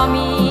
Swami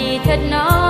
ดีเถิดน้อง